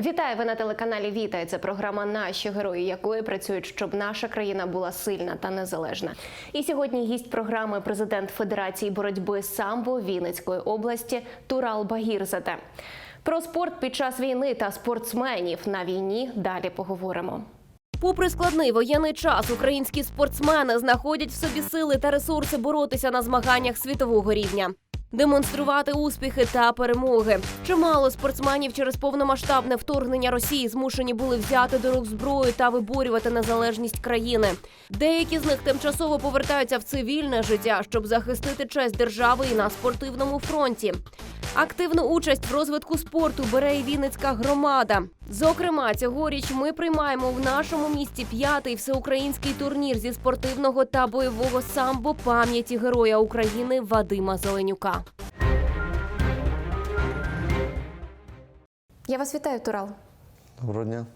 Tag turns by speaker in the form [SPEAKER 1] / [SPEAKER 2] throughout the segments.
[SPEAKER 1] Вітаю ви на телеканалі Вітай. Це програма Наші герої, якої працюють, щоб наша країна була сильна та незалежна. І сьогодні гість програми президент Федерації боротьби самбо Вінницької області Турал Багірзаде. Про спорт під час війни та спортсменів на війні далі поговоримо. Попри складний воєнний час, українські спортсмени знаходять в собі сили та ресурси боротися на змаганнях світового рівня. Демонструвати успіхи та перемоги. Чимало спортсменів через повномасштабне вторгнення Росії змушені були взяти до рук зброю та виборювати незалежність країни. Деякі з них тимчасово повертаються в цивільне життя, щоб захистити честь держави і на спортивному фронті. Активну участь в розвитку спорту бере і Вінницька громада. Зокрема, цьогоріч ми приймаємо в нашому місті п'ятий всеукраїнський турнір зі спортивного та бойового самбо пам'яті Героя України Вадима Зеленюка. Я вас вітаю, Турал.
[SPEAKER 2] Доброго дня.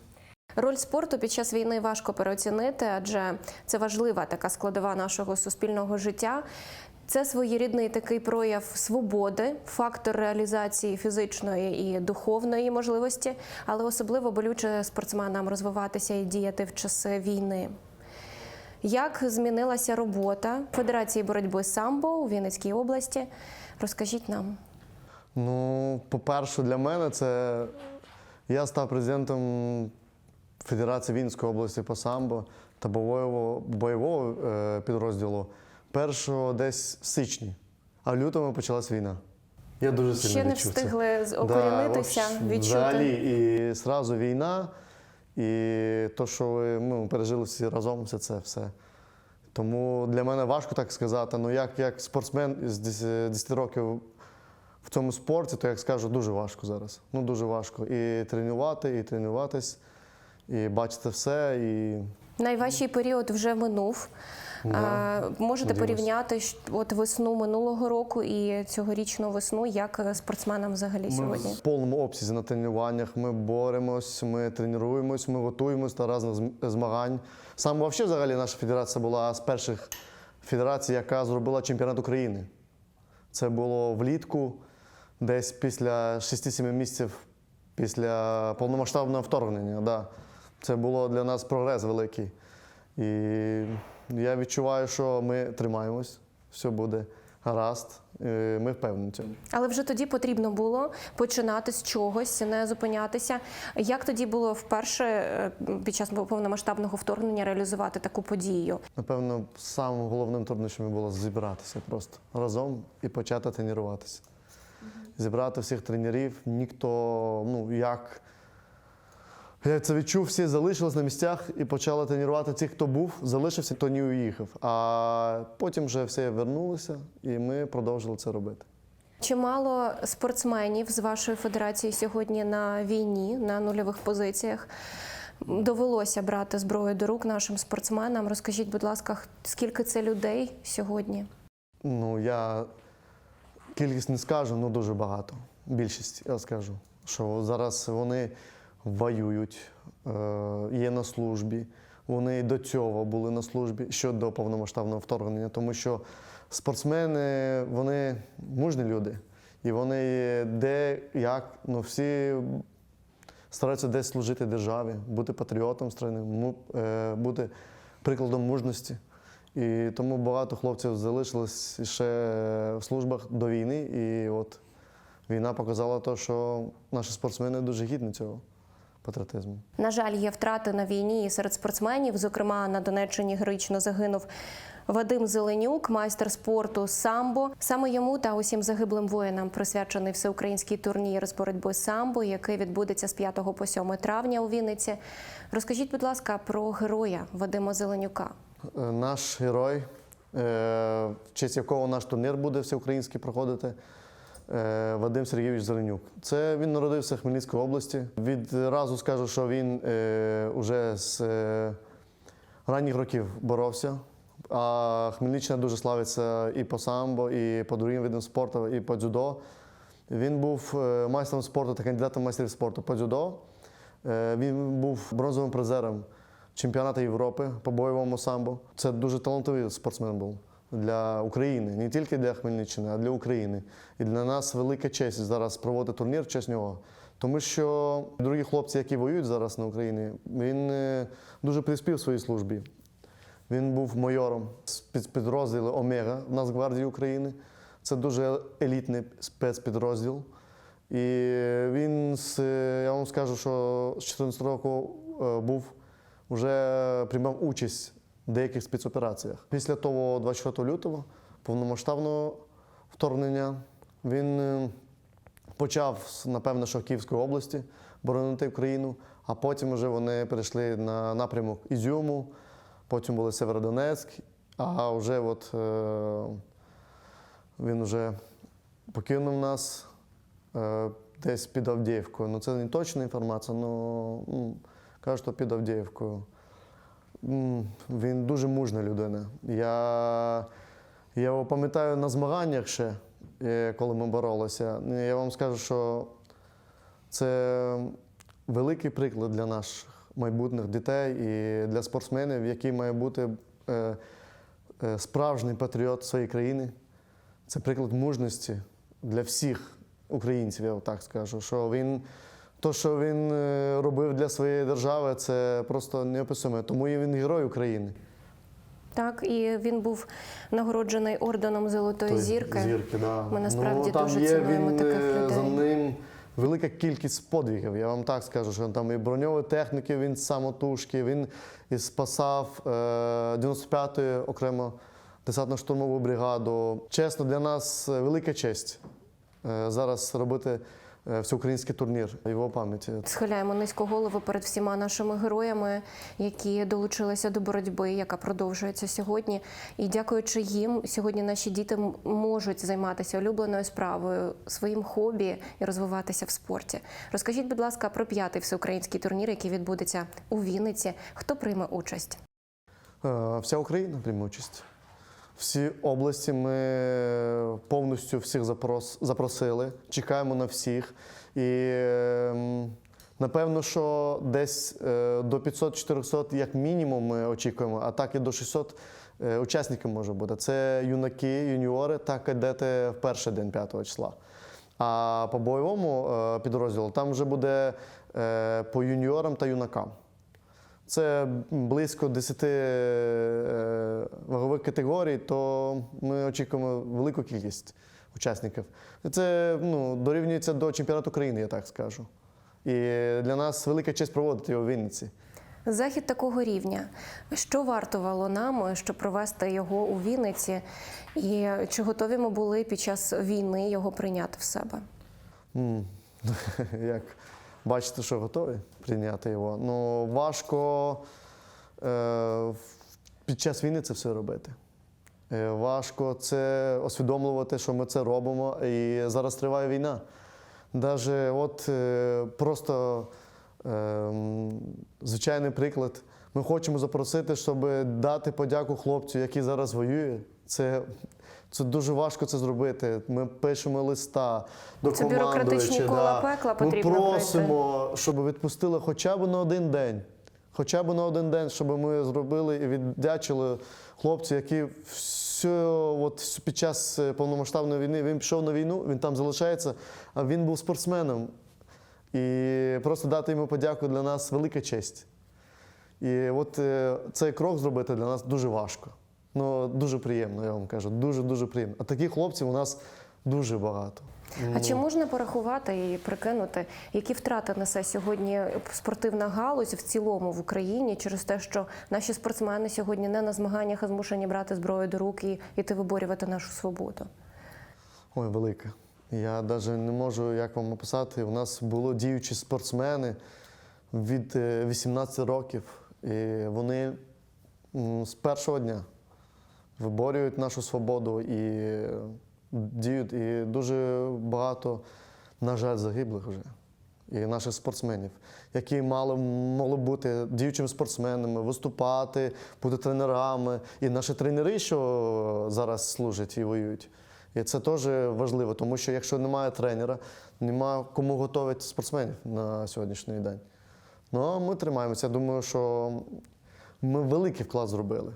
[SPEAKER 1] Роль спорту під час війни важко переоцінити, адже це важлива така складова нашого суспільного життя. Це своєрідний такий прояв свободи, фактор реалізації фізичної і духовної можливості, але особливо болюче спортсменам розвиватися і діяти в часи війни. Як змінилася робота Федерації боротьби самбо у Вінницькій області? Розкажіть нам.
[SPEAKER 2] Ну, по-перше, для мене це я став президентом Федерації Вінської області по самбо та бойового, бойового е, підрозділу першого десь в сичні, а в лютому почалась війна. Я дуже сильно
[SPEAKER 1] Ще не
[SPEAKER 2] відчув
[SPEAKER 1] встигли з- окорінитися,
[SPEAKER 2] вообще,
[SPEAKER 1] відчути.
[SPEAKER 2] Взагалі, і зразу війна, і то, що ми пережили всі разом, все це все. Тому для мене важко так сказати. Ну, як, як спортсмен з 10 10 років в цьому спорті, то як скажу, дуже важко зараз. Ну, дуже важко. І тренувати, і тренуватись, і бачити все. І
[SPEAKER 1] Найважчий період вже минув. А, можете порівняти от весну минулого року і цьогорічну весну, як е, спортсменам взагалі
[SPEAKER 2] ми
[SPEAKER 1] сьогодні?
[SPEAKER 2] в повному обсязі на тренуваннях. Ми боремось, ми тренуємось, ми готуємось до різних змагань. Саме вообще, взагалі, наша федерація була з перших федерацій, яка зробила чемпіонат України. Це було влітку, десь після 6-7 місяців після повномасштабного вторгнення. Да. Це було для нас прогрес великий. І я відчуваю, що ми тримаємось, все буде гаразд. Е, Ми впевнені.
[SPEAKER 1] Але вже тоді потрібно було починати з чогось, не зупинятися. Як тоді було вперше е, під час повномасштабного вторгнення реалізувати таку подію?
[SPEAKER 2] Напевно, самим головним труднощами було зібратися просто разом і почати тренуватися. Зібрати всіх тренерів, ніхто, ну як. Я це відчув, всі залишились на місцях і почали тренувати тих, хто був, залишився, хто не уїхав. А потім вже всі вернулися, і ми продовжили це робити.
[SPEAKER 1] Чимало спортсменів з вашої федерації сьогодні на війні, на нульових позиціях. Довелося брати зброю до рук нашим спортсменам. Розкажіть, будь ласка, скільки це людей сьогодні?
[SPEAKER 2] Ну, я кількість не скажу, але дуже багато. Більшість, я скажу. Що зараз вони воюють, е, є на службі. Вони до цього були на службі ще до повномасштабного вторгнення, тому що спортсмени вони мужні люди. І вони де як, ну всі стараються десь служити державі, бути патріотом країни, е, бути прикладом мужності. І тому багато хлопців залишилось ще в службах до війни. І от війна показала те, що наші спортсмени дуже гідні цього патріотизму.
[SPEAKER 1] На жаль, є втрати на війні і серед спортсменів. Зокрема, на Донеччині героїчно загинув Вадим Зеленюк, майстер спорту самбо. Саме йому та усім загиблим воїнам присвячений всеукраїнський турнір з боротьби самбо, який відбудеться з 5 по 7 травня у Вінниці. Розкажіть, будь ласка, про героя Вадима Зеленюка.
[SPEAKER 2] Е, Наш герой, е, в честь якого наш турнір буде всеукраїнський проходити. Е, Вадим Сергійович Зеленюк. Це він народився в Хмельницькій області. Відразу скажу, що він е, уже з е, ранніх років боровся. А Хмельниччина дуже славиться і по самбо, і по другим видам спорту, і по дзюдо. Він був е, майстром спорту та кандидатом майстрів спорту по дзюдо. Е, Він був бронзовим призером чемпіонату Європи по бойовому самбо. Це дуже талантливий спортсмен був для України, не тільки для Хмельниччини, а для України. І для нас велика честь зараз проводити турнір в честь нього. Тому що другі хлопці, які воюють зараз на Україні, він е, дуже приспів своїй службі. Він був майором спецпідрозділу Омега в Нацгвардії України. Це дуже елітний спецпідрозділ. І він, з, я вам скажу, що з 14 року е, був, вже приймав участь деяких спецопераціях. Після того, 24 лютого, повномасштабного вторгнення, він е, почав, напевно, що Київської області боронити Україну, а потім вже вони перейшли на напрямок Ізюму, потім були Северодонецьк, а вже от е, він вже покинув нас е, десь під Авдіївкою. Ну, це не точна інформація, але кажуть, що під Авдіївкою. Він дуже мужна людина. Я, я його пам'ятаю на змаганнях ще, е, коли ми боролися. Я вам скажу, що це великий приклад для наших майбутніх дітей і для спортсменів, який має бути е, е, справжній патріот своєї країни. Це приклад мужності для всіх українців, я так скажу. Що він, то, що він е, робив для своєї держави, це просто неописуємо. Тому і він герой України.
[SPEAKER 1] Так, і він був нагороджений орденом Золотої
[SPEAKER 2] Той
[SPEAKER 1] зірки.
[SPEAKER 2] Зірки, да.
[SPEAKER 1] Ми насправді
[SPEAKER 2] ну, там
[SPEAKER 1] дуже
[SPEAKER 2] є,
[SPEAKER 1] цінуємо
[SPEAKER 2] він,
[SPEAKER 1] таких
[SPEAKER 2] е, За ним велика кількість подвигів. Я вам так скажу, що там і броньової техніки, він самотужки, він і спасав е, 95-ю окремо десантно-штурмову бригаду. Чесно, для нас е, велика честь е, зараз робити всеукраїнський турнір його пам'яті.
[SPEAKER 1] Схиляємо низько голову перед всіма нашими героями, які долучилися до боротьби, яка продовжується сьогодні. І дякуючи їм, сьогодні наші діти можуть займатися улюбленою справою, своїм хобі і розвиватися в спорті. Розкажіть, будь ласка, про п'ятий всеукраїнський турнір, який відбудеться у Вінниці. Хто прийме участь?
[SPEAKER 2] Е, Вся Україна прийме участь. Всі області ми повністю всіх запрос- запросили, чекаємо на всіх. І ем, напевно, що десь е, до 500-400 як мінімум ми очікуємо, а так і до 600 е, учасників може бути. Це юнаки, юніори та кадети в перший день 5 числа. А по бойовому е, підрозділу там вже буде по юніорам та юнакам. Це близько 10 е, вагових категорій, то ми очікуємо велику кількість учасників. Це ну, дорівнюється до чемпіонату країни, я так скажу. І для нас велика честь проводити його в Вінниці.
[SPEAKER 1] Захід такого рівня. Що вартувало нам, щоб провести його у Вінниці? І чи готові ми були під час війни його прийняти в себе?
[SPEAKER 2] М, Як бачите, що готові прийняти його. Ну, важко е, під час війни це все робити. Е, важко це усвідомлювати, що ми це робимо. І зараз триває війна. Даже от е, просто е, звичайний приклад. Ми хочемо запросити, щоб дати подяку хлопцю, який зараз воює. Це, це дуже важко це зробити. Ми пишемо листа до
[SPEAKER 1] Це бюрократичні кола пекла потрібно
[SPEAKER 2] Ми
[SPEAKER 1] пройти.
[SPEAKER 2] просимо, щоб відпустили хоча б на один день. Хоча б на один день, щоб ми зробили і віддячили хлопцю, який все, от під час е, повномасштабної війни він пішов на війну, він там залишається, а він був спортсменом. І просто дати йому подяку для нас велика честь. І от е, цей крок зробити для нас дуже важко. Ну, дуже приємно, я вам кажу. Дуже-дуже приємно. А таких хлопців у нас дуже багато.
[SPEAKER 1] А чи можна порахувати і прикинути, які втрати несе сьогодні спортивна галузь в цілому в Україні через те, що наші спортсмени сьогодні не на змаганнях, а змушені брати зброю до рук і йти виборювати нашу свободу?
[SPEAKER 2] Ой, велика. Я навіть не можу як вам описати. У нас було діючі спортсмени від е, 18 років, і вони з першого дня виборюють нашу свободу і е, діють. І дуже багато, на жаль, загиблих вже. І наших спортсменів, які мали могли бути діючими спортсменами, виступати, бути тренерами. І наші тренери, що зараз служать і воюють. І це теж важливо, тому що якщо немає тренера, немає кому готувати спортсменів на сьогоднішній день. Ну, а ми тримаємося. Я думаю, що ми великий вклад зробили.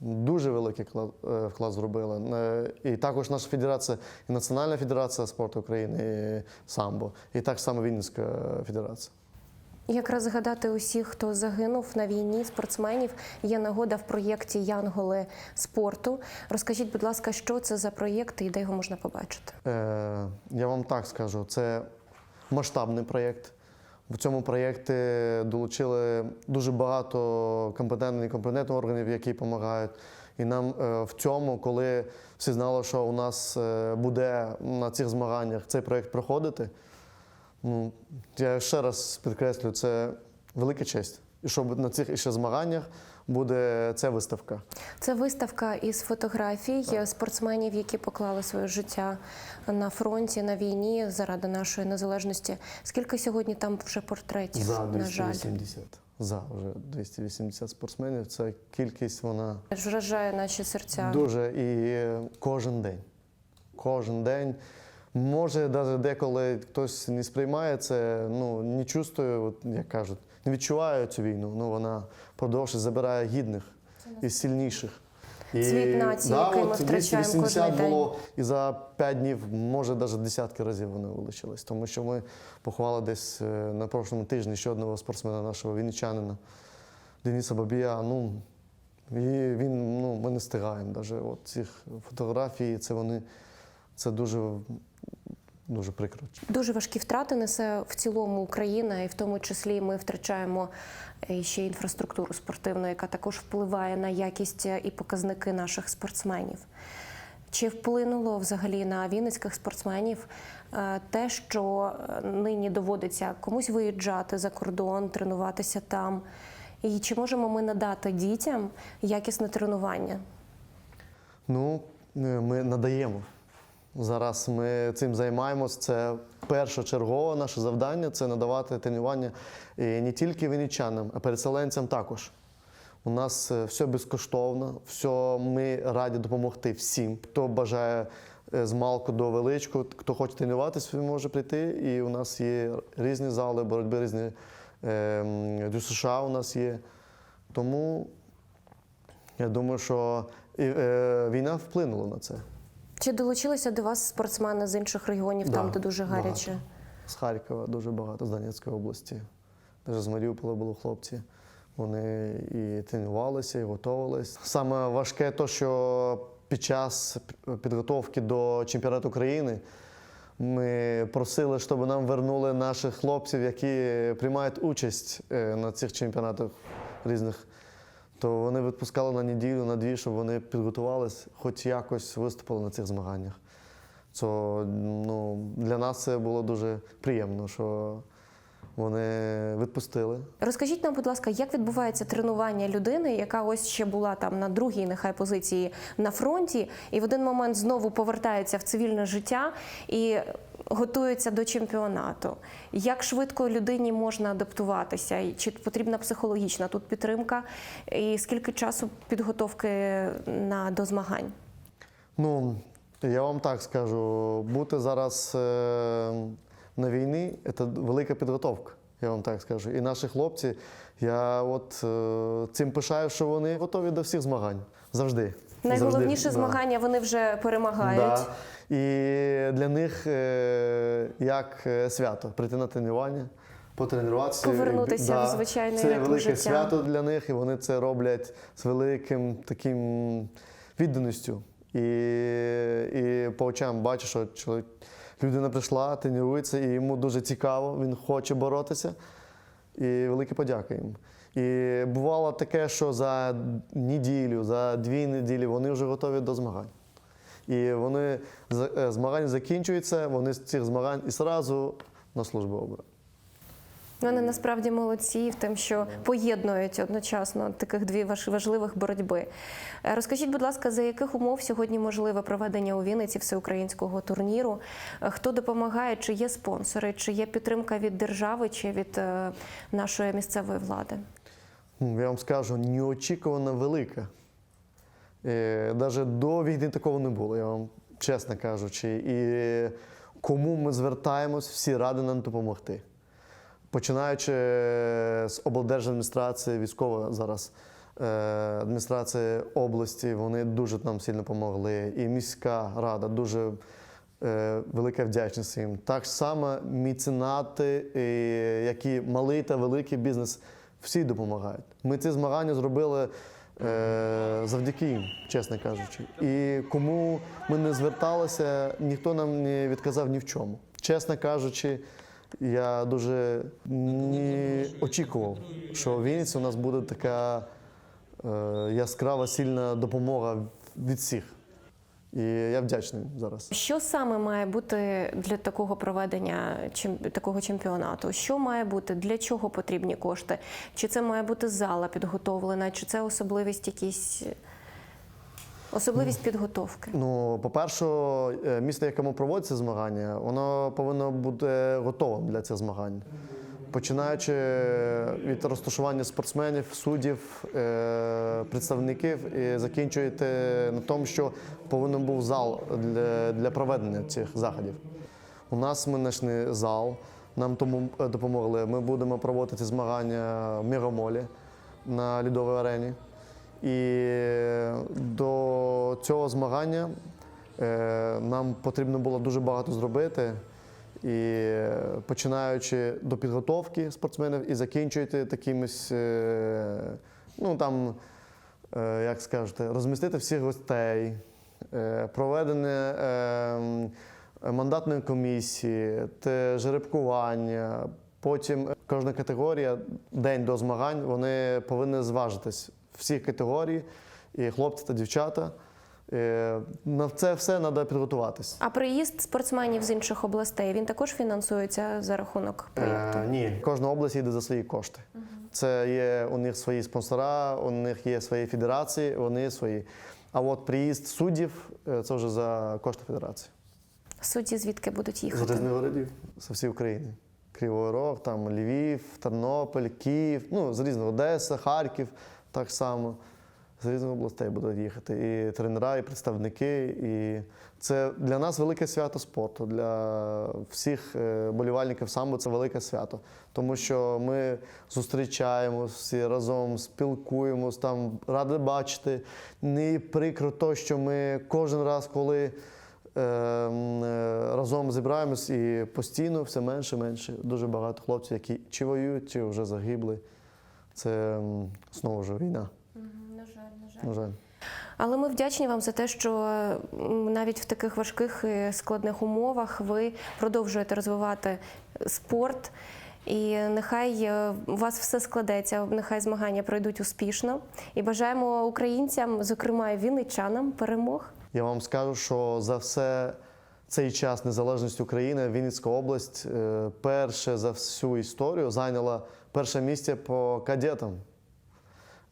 [SPEAKER 2] Дуже великий вклад, е, вклад зробили. Е, І також наша федерація, і Національна федерація спорту України, і самбо, і так само Вінницька федерація.
[SPEAKER 1] Якраз згадати усіх, хто загинув на війні, спортсменів, є нагода в проєкті Янголи спорту. Розкажіть, будь ласка, що це за проєкт і де його можна побачити?
[SPEAKER 2] Е, Я вам так скажу, це масштабний проєкт. В цьому проєкті долучили дуже багато компетентних і компетентних органів, які допомагають. І нам е, в цьому, коли всі знали, що у нас е, буде на цих змаганнях цей проєкт проходити, ну, я ще раз підкреслю, це велика честь. І щоб на цих іще змаганнях буде ця виставка.
[SPEAKER 1] Це виставка із фотографій спортсменів, які поклали своє життя на фронті, на війні заради нашої незалежності. Скільки сьогодні там вже портретів?
[SPEAKER 2] За
[SPEAKER 1] на жаль,
[SPEAKER 2] 280. За вже 280 спортсменів. Це кількість, вона
[SPEAKER 1] вражає наші серця.
[SPEAKER 2] дуже і кожен день. Кожен день. Може, навіть деколи хтось не сприймає це, ну не чувствує, от, як кажуть, не відчуває цю війну. Ну вона продовжує забирає гідних і сильніших. І,
[SPEAKER 1] Цвіт нації, який ми
[SPEAKER 2] от
[SPEAKER 1] втрачаємо
[SPEAKER 2] 280
[SPEAKER 1] кожен день.
[SPEAKER 2] було і за 5 днів, може навіть десятки разів вони вилучились. Тому що ми поховали десь е, на прошлому тижні ще одного спортсмена нашого вінничанина Дениса Бабія. Ну, і він, ну, ми не встигаємо. Навіть от цих фотографій, це вони це дуже, дуже прикро.
[SPEAKER 1] Дуже важкі втрати несе в цілому Україна, і в тому числі ми втрачаємо е, ще інфраструктуру спортивну, яка також впливає на якість і показники наших спортсменів. Чи вплинуло взагалі на вінницьких спортсменів е, те, що е, нині доводиться комусь виїжджати за кордон, тренуватися там? І чи можемо ми надати дітям якісне тренування?
[SPEAKER 2] Ну, е, ми надаємо. Зараз ми цим займаємось. Це першочергове наше завдання це надавати тренування і не тільки вінничанам, а переселенцям також. У нас е, все безкоштовно, все ми раді допомогти всім. Хто бажає е, з малку до величку, хто хоче тренуватися, може прийти. І у нас є різні зали боротьби, різні е, ДЮСШ у нас є. Тому я думаю, що е, війна вплинула на це.
[SPEAKER 1] Чи долучилися до вас спортсмени з інших регіонів, там, де дуже гаряче?
[SPEAKER 2] багато. З Харкова дуже багато, з Донецької області. Навіть з Маріуполя були хлопці. Вони і тренувалися, і готувалися. Саме важке те, що під час підготовки до чемпіонату України ми просили, щоб нам вернули наших хлопців, які приймають участь е, на цих чемпіонатах різних. То вони відпускали на неділю, на дві, щоб вони підготувалися, хоч якось виступили на цих змаганнях. Це, ну, для нас це було дуже приємно, що вони відпустили.
[SPEAKER 1] Розкажіть нам, будь ласка, як відбувається тренування людини, яка ось ще була там на другій нехай позиції на фронті, і в один момент знову повертається в цивільне життя і готується до чемпіонату. Як швидко людині можна адаптуватися? Чи потрібна психологічна тут підтримка? І скільки часу підготовки на до змагань?
[SPEAKER 2] Ну, я вам так скажу, бути зараз е, на війні це велика підготовка, я вам так скажу. І наші хлопці, я от е, цим пишаю, що вони готові до всіх змагань. Завжди.
[SPEAKER 1] Найголовніше
[SPEAKER 2] Завжди, да.
[SPEAKER 1] змагання вони вже перемагають.
[SPEAKER 2] Да. І для них е, як е, свято прийти на тренування, потренуватися.
[SPEAKER 1] Повернутися в звичайний
[SPEAKER 2] Це велике
[SPEAKER 1] життя.
[SPEAKER 2] свято для них, і вони це роблять з великим таким відданістю. І, і по очам бачу, що чоловік, людина прийшла, тренується, і йому дуже цікаво, він хоче боротися. І велике подяка їм. І бувало таке, що за неділю, за дві неділі вони вже готові до змагань. І вони е, змагання закінчуються, вони з цих змагань і одразу на службу обрати.
[SPEAKER 1] Вони насправді молодці в тим, що поєднують одночасно таких дві важливих боротьби. Е, Розкажіть, будь ласка, за яких умов сьогодні можливе проведення у Вінниці всеукраїнського турніру? Е, Хто допомагає? Чи є спонсори, чи є підтримка від держави, чи від е, нашої місцевої влади?
[SPEAKER 2] Ну, Я вам скажу, неочікувано велика. Навіть до війни такого не було, я вам чесно кажучи. І кому ми звертаємось, всі раді нам допомогти. Починаючи з облдержадміністрації, військова зараз е, адміністрація області, вони дуже нам сильно допомогли. І міська рада дуже е, велика вдячність їм. Так само меценати, е, які малий та великий бізнес, всі допомагають. Ми ці змагання зробили е, завдяки їм, чесно кажучи. І кому ми не зверталися, ніхто нам не відказав ні в чому. Чесно кажучи, я дуже не очікував, що в Вінниці у нас буде така е, яскрава, сильна допомога від всіх. І я вдячний зараз.
[SPEAKER 1] Що саме має бути для такого проведення такого чемпіонату? Що має бути? Для чого потрібні кошти? Чи це має бути зала підготовлена, чи це особливість якісь особливість підготовки?
[SPEAKER 2] Ну, по-перше, е, місто, якому проводяться змагання, воно повинно бути готовим для цих змагань. Починаючи від розташування спортсменів, суддів, е, представників і закінчуєте на тому, що повинен був зал для, проведення цих заходів. У нас ми знайшли зал, нам тому е, допомогли. Ми будемо проводити змагання в Мігомолі на лідовій арені. І до цього змагання е, нам потрібно було дуже багато зробити. І починаючи до підготовки спортсменів і закінчуєте такимось, е, ну там, е, як скажете, розмістити всіх гостей, проведення е, мандатної комісії, жеребкування. Потім кожна категорія, день до змагань, вони повинні зважитись всі категорії, і хлопці та дівчата. Е, На це все треба підготуватись.
[SPEAKER 1] А приїзд спортсменів з інших областей він також фінансується за рахунок проєкту?
[SPEAKER 2] Е, ні, кожна область йде за свої кошти. Це є у них свої спонсора, у них є свої федерації, вони свої. А от приїзд суддів е, це вже за кошти федерації.
[SPEAKER 1] Судді звідки будуть
[SPEAKER 2] З
[SPEAKER 1] їхати?
[SPEAKER 2] різних городів, з всієї України. Кривий Рог, там Львів, Тернопіль, Київ, ну, з різних Одеса, Харків так само. З різних областей будуть їхати. І тренера, і представники. І це для нас велике свято спорту. Для всіх е, болівальників самбо це велике свято. Тому що ми зустрічаємося разом, спілкуємось, там ради бачити. Не прикро то, що ми кожен раз, коли е, е, разом зібраємось і постійно все менше, менше. Дуже багато хлопців, які чи воюють, чи вже загибли. Це знову ж війна,
[SPEAKER 1] На жаль, на
[SPEAKER 2] на жаль.
[SPEAKER 1] Але ми вдячні вам за те, що навіть в таких важких і складних умовах ви продовжуєте розвивати спорт. І нехай е, у вас все складеться, нехай змагання пройдуть успішно. І бажаємо українцям, зокрема і вінничанам, перемог.
[SPEAKER 2] Я вам скажу, що за все цей час незалежності України Вінницька область е, перше за всю історію зайняла перше місце по кадетам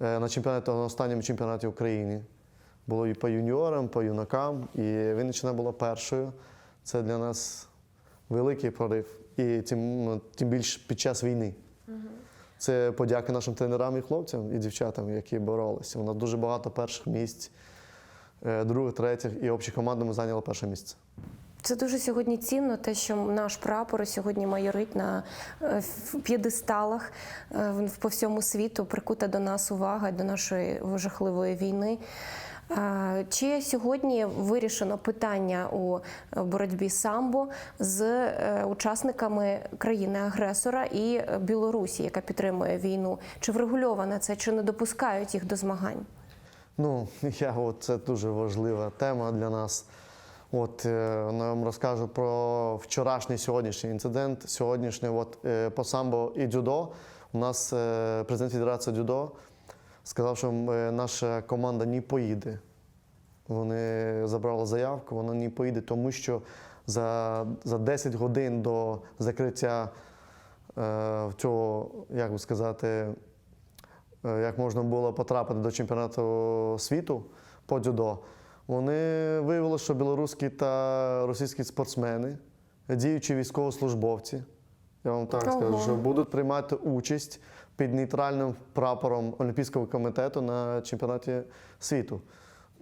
[SPEAKER 2] е, на чемпіонаті на останньому чемпіонаті України. Було і по юніорам, по юнакам, і Вінниччина була першою. Це для нас великий прорив. І тим, ну, тим більше під час війни. Це подяка нашим тренерам і хлопцям і дівчатам, які боролися. У нас дуже багато перших місць, е, других, третіх, і общі команди ми зайняли перше місце.
[SPEAKER 1] Це дуже сьогодні цінно, те, що наш прапор сьогодні майорить на е, п'єдесталах е, по всьому світу. Прикута до нас увага до нашої жахливої війни. Е, Чи сьогодні вирішено питання у боротьбі самбо з учасниками країни-агресора і Білорусі, яка підтримує війну? Чи врегульовано це, чи не допускають їх до змагань?
[SPEAKER 2] Ну, я от це дуже важлива тема для нас. От е, я вам розкажу про вчорашній сьогоднішній інцидент. Сьогоднішній от, е, по самбо і дзюдо. У нас е, президент Федерації дзюдо сказав, що наша команда не поїде. Вони забрали заявку, вона не поїде, тому що за, за 10 годин до закриття е, цього, як би сказати, як можна було потрапити до чемпіонату світу по дзюдо, вони виявили, що білоруські та російські спортсмени, діючі військовослужбовці, я вам так
[SPEAKER 1] Ого.
[SPEAKER 2] скажу, що будуть приймати участь під нейтральним прапором Олімпійського комітету на чемпіонаті світу.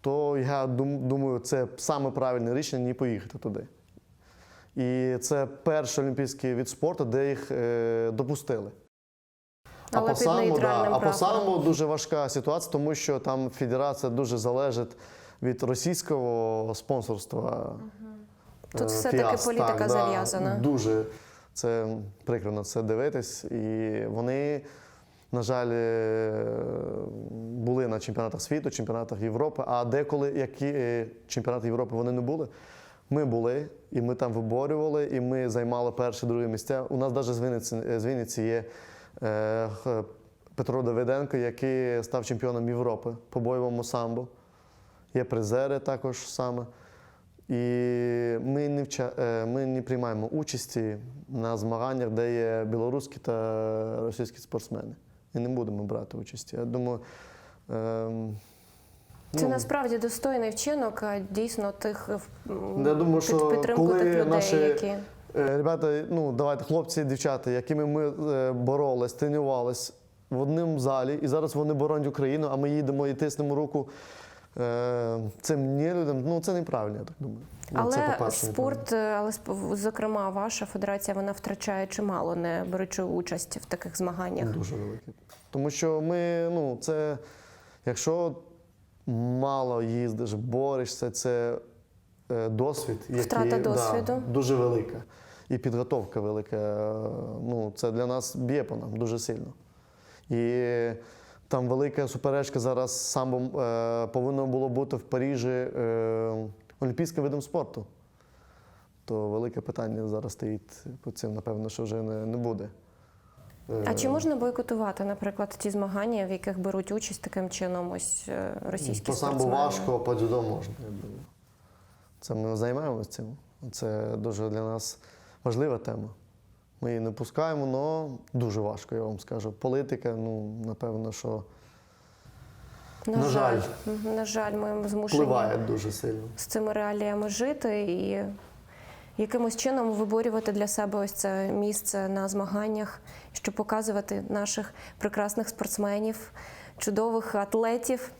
[SPEAKER 2] То я думаю, це саме правильне рішення не поїхати туди. І це перший олімпійський від спорту, де їх е, допустили.
[SPEAKER 1] Але
[SPEAKER 2] по самбо,
[SPEAKER 1] нейтральним
[SPEAKER 2] а по самбо дуже важка ситуація, тому що там федерація дуже залежить від російського спонсорства.
[SPEAKER 1] Тут
[SPEAKER 2] Е,
[SPEAKER 1] все-таки політика
[SPEAKER 2] так,
[SPEAKER 1] зав'язана.
[SPEAKER 2] Дуже це прикро на це дивитись. І вони, на жаль, е, були на чемпіонатах світу, чемпіонатах Європи. А деколи, які е, чемпіонати Європи вони не були, ми були, і ми там виборювали, і ми займали перші, другі місця. У нас навіть з Вінниці, з Вінниці є Петро Давиденко, який став чемпіоном Європи по бойовому самбо. Є призери також саме. І ми не, вча... е, ми не приймаємо участі на змаганнях, де є білоруські та російські спортсмени. І не будемо брати участі. Я думаю, ем,
[SPEAKER 1] Це
[SPEAKER 2] ну,
[SPEAKER 1] насправді достойний вчинок, дійсно тих м,
[SPEAKER 2] Я думаю,
[SPEAKER 1] під-
[SPEAKER 2] що
[SPEAKER 1] підтримку
[SPEAKER 2] коли
[SPEAKER 1] тих людей,
[SPEAKER 2] наші-
[SPEAKER 1] які
[SPEAKER 2] Е, Ребята, ну давайте, хлопці і дівчата, якими ми е, боролись, тренувались в одному залі, і зараз вони боронять Україну, а ми їдемо і тиснемо руку е, цим нелюдям. Ну це неправильно, я так думаю. Ну, це,
[SPEAKER 1] але спорт, е, але зокрема ваша федерація, вона втрачає чимало, не беручи участь в таких змаганнях.
[SPEAKER 2] Дуже великий. Тому що ми, ну, це, якщо мало їздиш, борешся, це е, досвід, який
[SPEAKER 1] Втрата досвіду.
[SPEAKER 2] Да, дуже велика. І підготовка велика. Е, Ну, це для нас б'є по нам дуже сильно. І там велика суперечка зараз самбо е, повинно було бути в Парижі е, олімпійським видом спорту. То велике питання зараз стоїть по цим, напевно, що вже не, не буде.
[SPEAKER 1] А
[SPEAKER 2] Е,
[SPEAKER 1] чи можна бойкотувати, наприклад, ті змагання, в яких беруть участь таким чином ось е, російські
[SPEAKER 2] По самбо
[SPEAKER 1] спортсмени?
[SPEAKER 2] важко, по дзюдо можна, я думаю. Це ми займаємося цим. Це дуже для нас важлива тема. Ми її не пускаємо, але дуже важко, я вам скажу. Політика, ну, напевно, що
[SPEAKER 1] На,
[SPEAKER 2] На жаль.
[SPEAKER 1] Мгм, На жаль, ми змушені
[SPEAKER 2] впливає дуже сильно.
[SPEAKER 1] з цими реаліями жити і якимось чином виборювати для себе ось це місце на змаганнях, щоб показувати наших прекрасних спортсменів, чудових атлетів.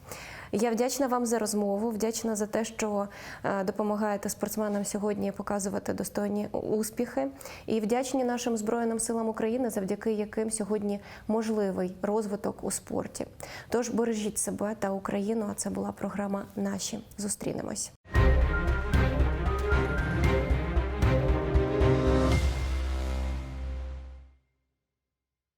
[SPEAKER 1] Я вдячна вам за розмову, вдячна за те, що е, допомагаєте спортсменам сьогодні показувати достойні успіхи. І вдячні нашим Збройним силам України, завдяки яким сьогодні можливий розвиток у спорті. Тож бережіть себе та Україну. А це була програма Наші. Зустрінемось.